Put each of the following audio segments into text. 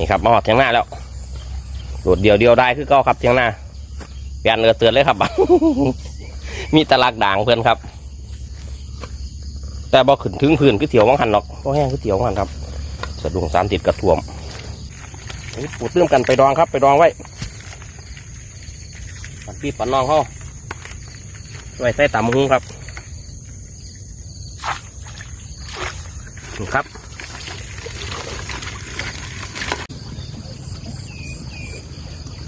นี่ครับมาหอดเทียงหน้าแล้วโดดเดียวเดียวได้คือก้าครับเทียงหน้าเปลี่ยนเรือเตือนเลยครับ มีตลักด่างเพื่อนครับ แต่บ่ขึ้นถึงพื้นคือเถียววังหันหรอกบ่แห้งคือเถียววังหันครับ สะดุ้งสามติดกระท่วมปูดเติมกันไปดองครับ ไปดองไว้ปัดปีปัดน้องเขาไว้ใส่ตำหุ้งครับครับ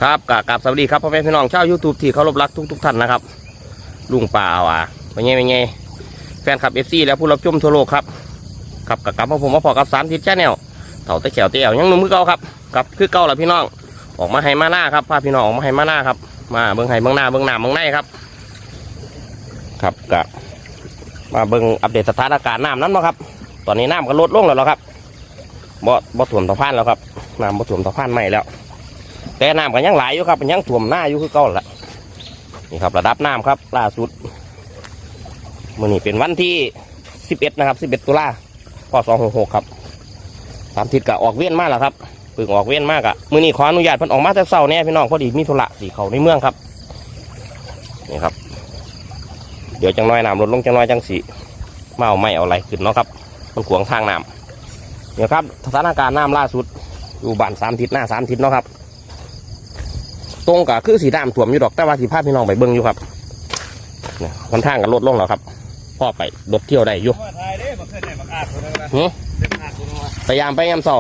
ครับกราบสวัสดีครับพ่อแม่พี่น้องชาวยูทูบที่เคารพรักทุกๆท่านนะครับ ลุงป่าอะเป็นไงเป็นไงแฟนคลับเอฟซีและผู้รับชมทั่วโลกครับครับกับกับผมมาพอกับสามทิศแชนแนลเต่าตะเขียวเตี้ยวยังนุ่มคือเก่าครับกับคือเก่าแหละพี่น้องออกมาให้มาหน้าครับพาพี่น้องออกมาให้มาหน้าครับ มาเบิ้งให้เบิ้งหน้าเบิ้งหน้าเบิ้งในครับ ครับกับมาเบิ้งอัปเดตสถานการณ์น้ำนั้นมาครับ ตอนนี้น้ำก็ลดลงแล้วครับบ่บ่ถ่วมตะพานแล้วครับน้ำบ่ถ่วมตะพานใหม่แล้ว แต่น้ำก็ยังไหลอยู่ครับมันยังท่วมหน้าอยู่คือเก่าละนี่ครับระดับน้ำครับล่าสุดมื่อนี้เป็นวันที่สิบเอ็ดนะครับสิบเอ็ดตุลาพศหกหกครับสามทิศก็ออกเวียนมากแล้วครับเพิ่งออกเวียนมากอะมื่อนี้ขออนุญาตพิ่นออกมาแต่เช้าเนี่ยพี่น้องพอดีมีธุระสีเขาในเมืองครับนี่ครับ เดี๋ยวจังน้อยน้ำลดลงจังน้อยจังสีมาเอาไม่เอาอะไรขึ้นเนาะครับ มันขวางทางน้ำเนี่ยครับสถานการณ์น้ำล่าสุดอยู่บ้านสามทิศหน้าสามทิศเนาะครับ ตรงกับคือสีดำถ่วมอยู่ดอกแต่ว่าสีภาพพี่น้องไปเบิ้งอยู่ครับเนี่ยค่อนข้างกับลดลงแล้วครับพ่อไปรถเที่ยวได้อยู่ว่าทายเด้มาขึ้นไหนมาอาดคนนึงนะหือเต็มอาดคนนึงวะพยายามไปยามเศร้า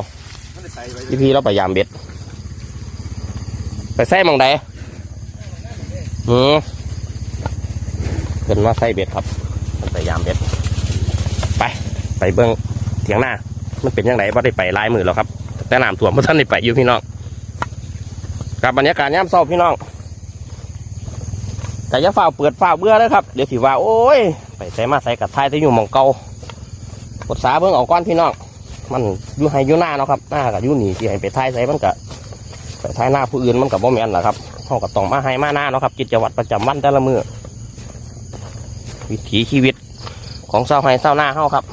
มันได้ใส่ไปพี่พีเราพยายามเบ็ด ไปใส่หมองใดหือเพิ่นว่าใส่เบ็ดครับพยายามเบ็ด ไปไปเบิ้งเถียงหน้า มันเป็นยังไงว่าได้ไปลายมือแล้วครับ แต่น้ำท่วมเพราะท่านได้ไปอยู่พี่น้อง กับบรรยากาศยามเศร้าพี่น้องแต่ย่าฝ่าเปิดฝ่าเบื่อเลยครับ เดี๋ยวสิว่า โอ้ย ไปใส่มาใส่กับไทยแต่อยู่มองเกากดสาเบิ่งออกก้อนพี่น้อง มันอยู่ให้อยู่หน้าเนาะครับหน้ากับอยู่นี่ที่ให้ไปท้ายใส่มันกับไปท้ายหน้าผู้อื่นมันกับบ่แมนแหละครับเขาก็ต้องมาให้มาหน้าเนาะครับกิจวัตรประจำวันแต่ละมือวิถีชีวิตของชาวไร่ชาวนาเฮาครับ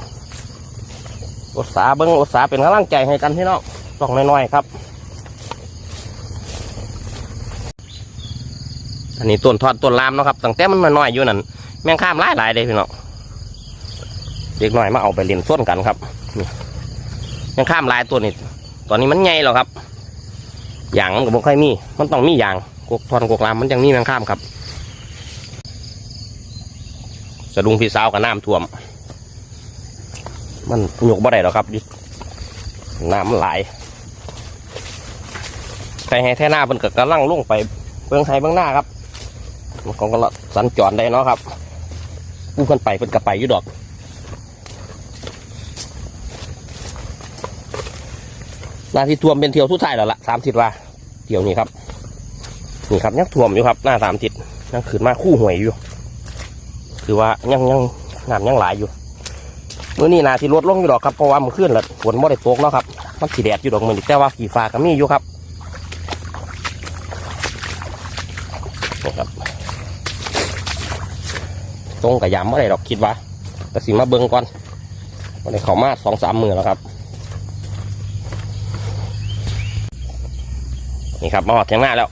อดสาเบิ้งอดสาเป็นกำลังใจให้กันพี่น้องต้องน้อยๆครับ อันนี้ต้นทอดต้นลามเนาะครับตั้งแต่มันน้อยอยู่นั่นแมงข้ามหลายๆเลยพี่น้องเด็กน้อยมาเอาไปเล่นส้นกันครับยังข้ามลายตัวนี้ตอนนี้มันใหญ่แล้วครับยางมันก็บ่ค่อยมี มันต้องมียางกกทอนกกลามมันยังมีแมงข้ามครับสะดุ้งพี่สาวกับน้ำท่วม มันหยกบ่ได้หรอกครับน้ำไหลายใครให้แท่หน้าเพิ่นก็กำลังลงไปเบื้องไทยเบื้องหน้าครับ มันก็สัญจรได้เนาะครับผู้เพิ่นไปเพิ่นก็ไปอยู่ดอกนาทีท่วมเป็นเที่ยวทุกท้ายแล้วละสามสิบว่าเที่ยวนี้ครับนี่ครับยังท่วมอยู่ครับหน้าสามสิบยังขึ้นมาคู่หวยอยู่ คือว่ายังยังน้ำยังหลายอยู่มื่อนี้นาทีลดลงอยู่ดอกครับเพราะว่ามันขึ้นแล้วฝนไม่ได้ตกแล้วครับมันสีแดดอยู่ดอกมือนี้แต่ว่ากี่ฟ้าก็มีอยู่ครับนี่ครับ ตรงกับยำไม่ได้ดอกคิดว่าแต่สิมาเบิ้งก่อนวันนี้เขามาสองสามมือแล้วครับ นี่ครับมาหอดเทียงหน้าแล้ว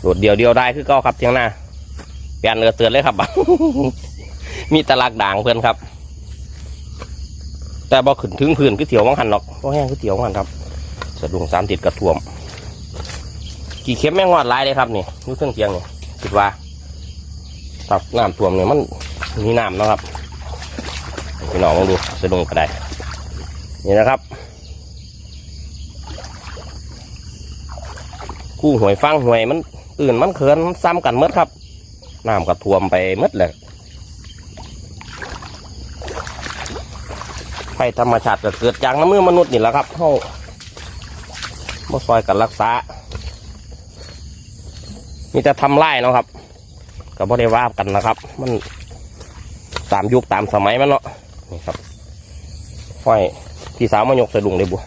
โดดเดียวเดียวได้คือก้าครับเทียงหน้าเปลี่ยนเรือเตือนเลยครับ มีตลักด่างเพื่อนครับ แต่บ่ขึ้นถึงพื้นคือเถียววังหันหรอกบ่แห้งคือเถียววังหันครับ สะดุ้งสามติดกระท่วม กี่เข็มแม่งอดลายเลยครับนี่อยูเครื่องเทียงนี่คิดว่า ตับน้ำท่วมเนี่ยมันมีน้ำนะครับพี่น้องลองดูสะดุ้งก็ได้นี่นะครับคู่หวยฟังหวยมันตื่นมันเขินมันซ้ำกันหมดครับน้ำก็ท่วมไปหมดเลยไฟธรรมชาติก็เกิดจากน้ำมือมนุษย์นี่แหละครับเขามาซอยกันรักษามีแต่ทำไร่เนาะครับ ก็บ่ได้ว่ากันนะครับ มันตามยุคตามสมัยมันเนาะนี่ครับห้อยพี่สาวมายกสะดุ้งเลยบัว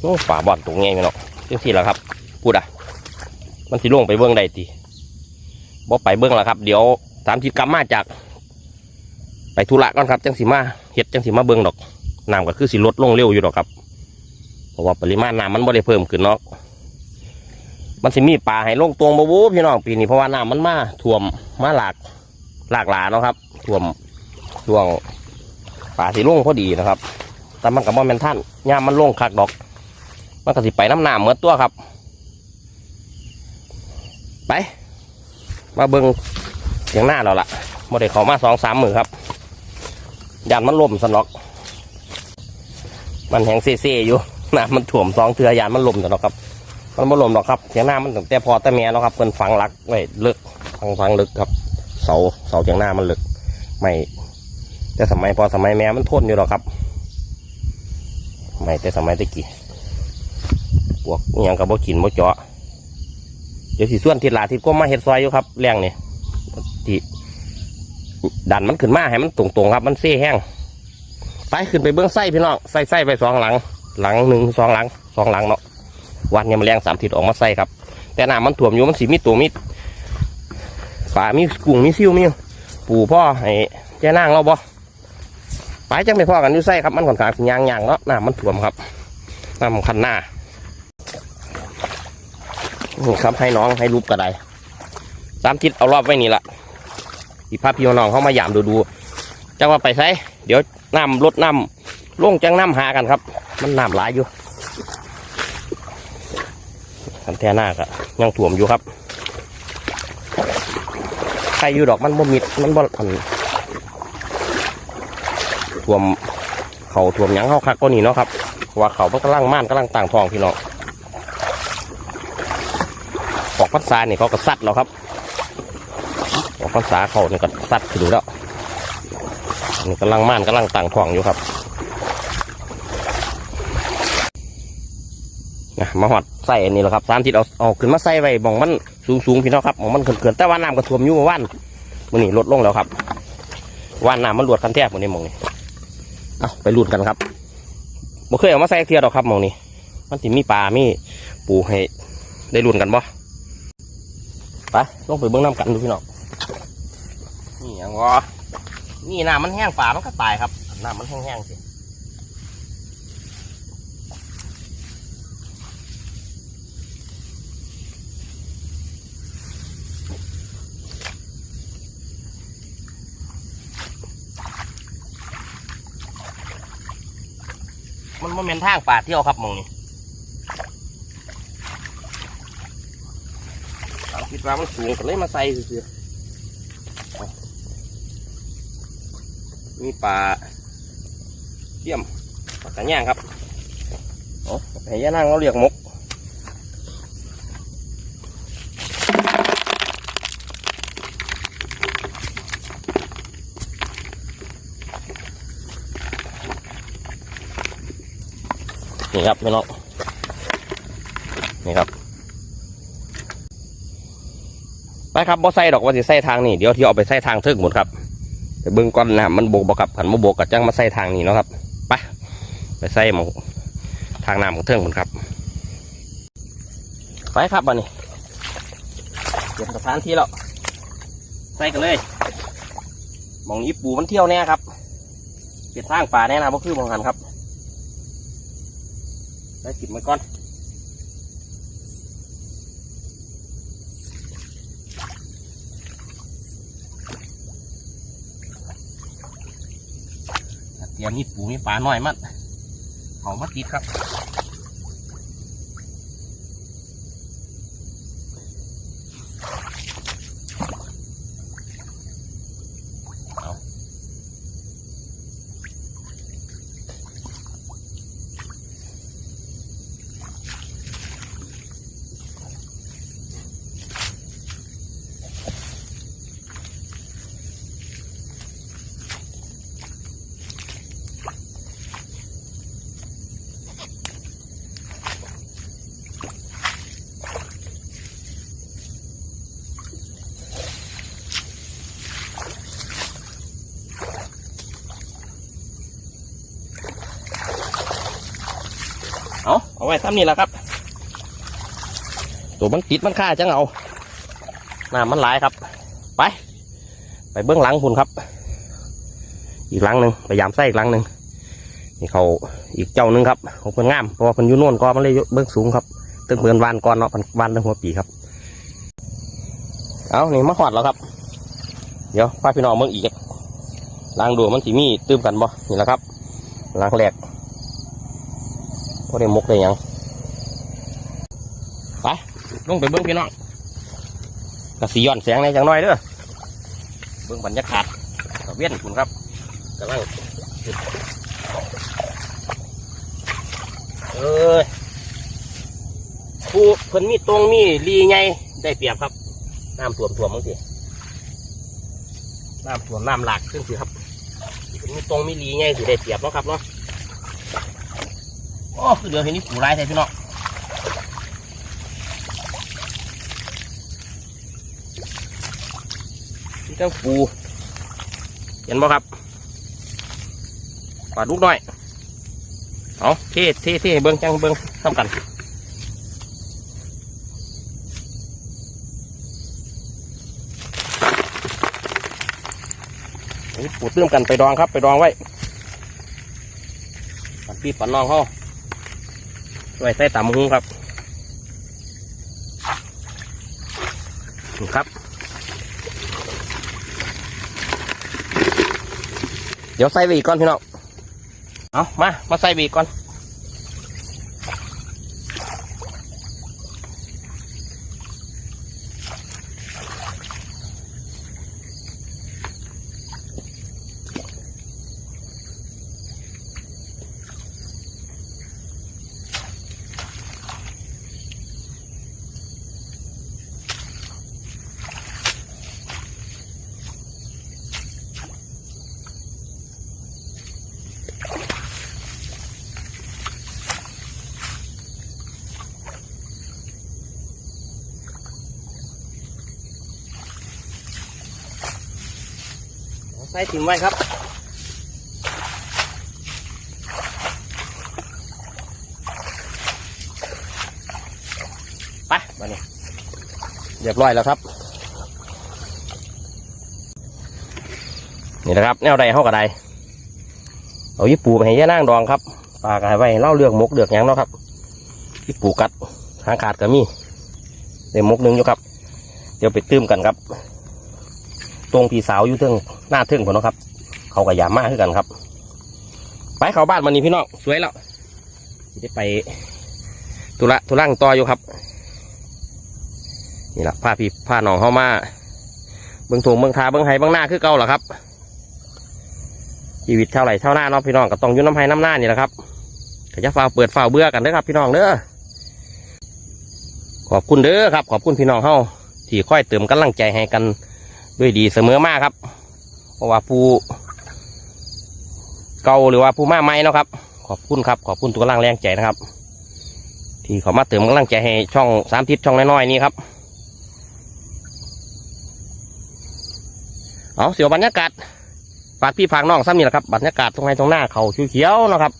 โอ้ป่าบอนตรงไงไหมเนาะจังสี่แล้วครับพูดอะ มันสิล่วงไปเบื้องใดตีบ่ไปเบื้องแล้วครับ เดี๋ยวสามทิศกรรมมาจาก ไปธุระก่อนครับ จังสีมาเห็ดจังสีมาเบื้องดอกน้ำก็คือสิลดลงเร็วอยู่หรอกครับเพราะว่าปริมาณน้ำมันไม่ได้เพิ่มขึ้นเนาะ มันสิมีปลาให้ลงตวงบ่บูพี่น้องปีนี้เพราะว่าน้ำมันมาท่วมมาหลากหลากหลาเนาะครับท่วมช่วงปลาสิลงพอดีนะครับ แต่มันกับบ่แม่นท่านย่ามมันลงคักดอก มันก็สิไปน้ำหน้ำเหมือนตัวครับ ไป มาเบิงเสียงหน้าเราละโมเดลเขามาสองสามมือครับยันมันล่มสนอก มันแหงเซ่ๆอยู่น้ำมันถ่วมสองเทือยานมันล่มสนอกครับ มันไม่ลมหรอกครับเสียงหน้ามันตั้งแต่พอแต่แม่แล้วครับเพิ่นฝังลักไว้ลิกฝังฝังลึกครับ เสาเสาเสียงหน้ามันลึกไม่แต่สมัยพอสมัยแม่มันทนอยู่หรอกครับ ไม่แต่สมัยตะกี้พวกอย่างกับบ่กินบ่เจาะเดี๋ยวสิส่วนทิศลาทิศก็มาเฮ็ดซอยอยู่ครับแรงนี่ที่ดันมันขึ้นมาให้มันตรงๆครับ มันเซ่แห้งไปขึ้นไปเบื้องไส้พี่น้องใส่ไส้ไปสองหลัง หลังหนึ่งสองหลังสองหลังเนาะ วันนี้มันแรงสามทิศออกมาใส่ครับ แต่น้ำมันถ่วมอยู่มันสีมีตัวมีปลามีกุ้งมีซิวมีปู่พ่อให้แจ้นางเราบ่ไปจังไปพ่อกันอยู่ไส้ครับมันค่อนขางสิยางยางเนาะน้ำมันถ่วมครับน้ำคันหน้านี่ครับให้น้องให้รูปกระไดสามทิศเอารอบไว้นี่ละอีพาพี่น้องเข้ามาหยามดูดูจังว่าไปใช้เดี๋ยวน้ำลดน้ำลงจังน้ำหากันครับ มันน้ำหลายอยู่ คันแท่หน้าก็ยังถ่วมอยู่ครับใครอยู่ดอกมันบ่มิดมันบ่อันถ่วมเขาถ่วมยังเข้าคักก็นี่เนาะครับว่าเขามันกำลังม่านกำลังต่างทองพี่น้องออกพรรษาเนี่ยเขาก็ซัดแล้วครับออกพรรษาเขาเนี่ยก็ซัดขึ้นแล้วนี่กำลังม่านกำลังต่างทองอยู่ครับ นะมาหอดใส่อันนี้แหละครับสามทิศเอาเอาขึ้นมาใส่ไว้มองมันสูงสูงพี่น้องครับมองมันเขื่อนแต่ว่าน้ำก็ท่วมอยู่เมื่านมันนี่ลดลงแล้วครับว่านน้ำมันรวดคันแทบหมดนี่มองนี่เอาไปรูดกันครับบ่เคยเอามาใส่เทียดอกครับมองนี่มันสิมีปลามีปูให้ได้รุ่นกันบ่ไปลงไปเบื้องน้ำกันดูพี่น้องนี่อย่างวะนี่น้ำมันแห้งป่ามันก็ตายครับน้ำมันแห้งๆสิ มันมันเป็นทางป่าเที่ยวครับมองนี่คิดว่ามันสูงก็เลยมาใส่ซื่อๆเอามีป่าเยี่ยมปลากระย่างครับโอ้ให้ย่านั่งเราเรียกมก นี่ครับพี่น้องนี่ครับไปครับบ่ใส่ดอกว่าสิใส่ทางนี้เดี๋ยวที่เอาไปใส่ทางเทิงหมดครับไปเบิ่งก่อนนะมันโบกบ่ครับขันบ่โบกกับจังมาใส่ทางนี้เนาะครับไปไปใส่หมองทางน้ำของเทิงหมดครับ ไปครับบันนี้เตรียมสถานที่แล้วใส่กันเลยมองนี้ปูมันเที่ยวแน่ครับเปลี่ยนทางป่าแน่นะบ่คือมองหันครับ ใส่กิบมันก่อนเตรียมมีปูมีปลาหน่อยมันเขามาติดครับ เอาเอาไว้ทำนี่แหละครับ ตัวมันติดมันฆ่าจังเอาน้ำมันหลายครับ ไป ไปเบื้องหลังคุณครับ อีกหลังหนึ่งพยายามใส่อีกหลังหนึ่งนี่เขาอีกเจ้าหนึงครับของเพิ่นงามเพราะว่าเพิ่นยู่โน่นก็มันเลยเบื้องสูงครับตึงเพิ่นวานก่อนเนาะพิ่นวานตั้งหัวปีครับ เอานี่มาหอดแล้วครับ เดี๋ยวพาพี่น้องเมืองอีกล้างดูมันสีมีตื้มกันบ่นี่แหละครับล้างแรก พอได้มกได้หยังไปลงไปเบิ้งพี่น้องกระสีย้อนแสงในจังน้อยเด้อเบิ้งบรรยากาศตะเวียนคุณครับกำลังเอ้ยผู้เพิ่นมีตรงมีลีไงได้เปรียบครับน้ำท่วมท่วมมั้งสิน้ำท่วมน้ำหลากขึ้นสิครับมีตรงมีลีไงสิได้เปรียบเนาะครับเนาะ โอ้คือเดี๋ยวเห็นนี่ปูร้ายใช่พี่น้องนี่ต้องปูเห็นบ่ครับปลาลูกน้อยเอาเท่เท่เท่เบิ้งจังเบิ้งทำกันปูเติมกันไปดองครับ ไปดองไว้ปันพี่ปันน้องเขา ไว้ใส่ตำหุ้งครับครับ เดี๋ยวใส่บีก่อนพี่น้องเอามา มาใส่บีกก่อน ส่ถิ่มไว้ครับไปมาเนี่ยเรียบร้อยแล้วครับ นี่นะครับ แนวใดเข้ากับใดเอายี่ปูไปให้ย่านั่งดองครับปลากายไว้เล่าเลือกมกเลือกยังเนาะครับยี่ปูกัดหางขาดก็มีเดี๋ยวมกหนึงอยู่ครับ เดี๋ยวไปตื้มกันครับ ตรงพี่สาวอยู่เทิงหน้าเทิงผมเนาะครับ เขากับยามมากขึ้นกันครับ ไปเขาบ้านวันนี้พี่น้องสวยแล้วสิได้ไปตุระตุร่างต่ออยู่ครับ นี่แหละพาพี่พาหนองเข้ามาเบื้องถงเบื้องทาเบื้องไห้เบื้องหน้าคือเก่าเหรอครับชีวิตเท่าไหร่เท่าหน้าเนาะพี่น้องก็ต้องยุ่น้ำไห้น้ำหน้านี่แหละครับก็จะฝ้าวเปิดฝ้าวเบื่อกันเด้อครับ พี่น้องเด้อขอบคุณเด้อครับ ขอบคุณพี่น้องเฮาที่ค่อยเติมกำลังใจให้กัน ด้วยดีเสมอมากครับ เพราะว่าผู้เก่าหรือว่าผู้มาใหม่เนาะครับ ขอบคุณครับขอบคุณทุกกำลังแรงใจนะครับ ที่ขามาเติมกำลังใจให้ช่องสามทิศช่องน้อยๆนี้ครับเอาเสียวบรรยากาศฝากพี่ฝากน้องซ้ำนี่แหละครับบรรยากาศตรงไหนตรงหน้าเขาเขียวๆเนาะครับ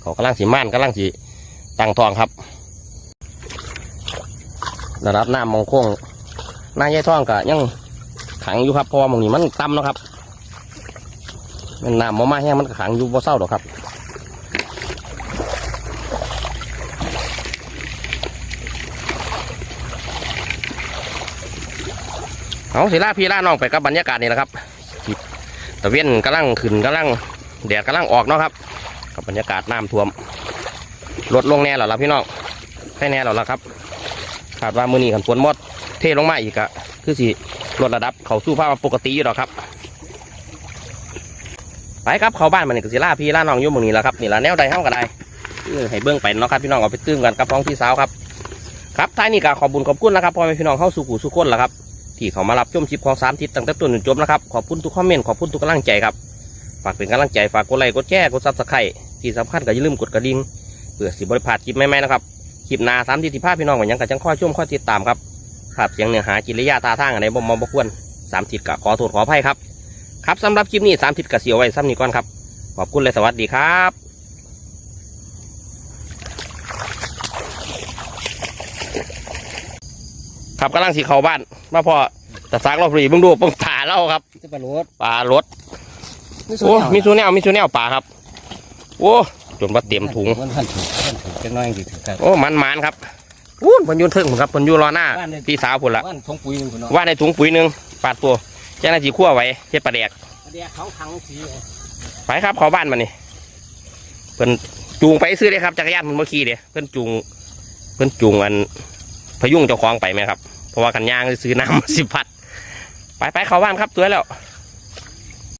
เขากำลังสีม่านกำลังสีตั้งทองครับระดับน้ำมองโค้งหน้าแย่ท้องก็ยัง ขังอยู่ครับเพราะว่าหมองนี้มันต่ำเนาะครับมันน้ำมามาแห้งมันก็ขังอยู่บ่เศร้าดอกครับเอาสิล่าพี่ล่าน้องไปกับบรรยากาศนี่แหละครับตะเวียนกำลังขึ้นกำลังแดดกำลังออกเนาะครับกับบรรยากาศน้ำท่วมลดลงแน่แล้วล่ะพี่น้องแค่แน่แล้วล่ะครับคาดว่ามือนี้ขันฝนหมดเทลงมาอีกอะคือสิ ลดระดับเขาสู้ภาพปกติอยู่หรอครับ ไปครับเขาบ้านมันนี่กสิล่าพี่ล่าน้องอยู่หมึงนี้แล้วครับนี่ละแนวใดเท่ากันได้ให้เบื้องไปเนาะครับพี่น้องเอาไปตื้มกันกับน้องพี่สาวครับครับท้ายนี้ก็ขอบุญขอบคุณนะครับพ่อแม่พี่น้องเข้าสู่กูสู่คนแล้วครับที่เขามารับชมคลิปของสามทิศตั้งแต่ต้นจนจบนะครับขอบคุณทุกคอมเมนต์ขอบคุณทุกกำลังใจครับฝากเป็นกำลังใจฝากกดไลค์กดแชร์กดซับสไครต์ที่สำคัญก็อย่าลืมกดกระดิ่งเพื่อสิบริพาดคลิปใหม่ๆนะครับคลิปหนาสามทิศที่พาพี่น้องไว้ยังกับจังข้อชมข้อติดตามครับ ครับเสียงเนื้อหากิริยาตาทางอะไรบ่มอบ่ควรสามทิศกะขอโทษขออภัยครับ ครับสำหรับคลิปนี้สามทิศกะเสียวไว้ซ้ำนี้ก่อนครับ ขอบคุณและสวัสดีครับครับกำลังสีเข้าบ้าน มาพอแต่สร้างรอบรีเบิ่งดูเบิ่งตาเล่าครับจะไปรถปลารถนี่โอ้มีซูแนวมีซูแนวปลาครับ โอ้จนว่าเต็มถุงมันท่านถูกท่านถูกจะน้อยจริงๆครับ โอ้มันมันๆครับ อู้นเพันอยุนเทิงผมครับเพันอยูรอหน้าบ้านเลยพี่สาวพุ่นละว่านทงปุ๋ยนึงคุณเนาะว่าในถุงปุ๋ยหนึ่งปาดตัวแจ้งนาจีขั้วไว้เฮ็ดปลาแดกเดี๋ยวเขาขังสีไปครับขอบ้านมานี่เพิ่นจูงไปซื้อเลยครับจักรยานมันเมื่อกี้เดียเพิ่นจูงเพิ่นจูงอันพยุงเจ้าของไปไหมครับ เพราะว่ากันย่างซื้อน้ำสิบพัดไปไปเข้าบ้านครับตัวแล้วค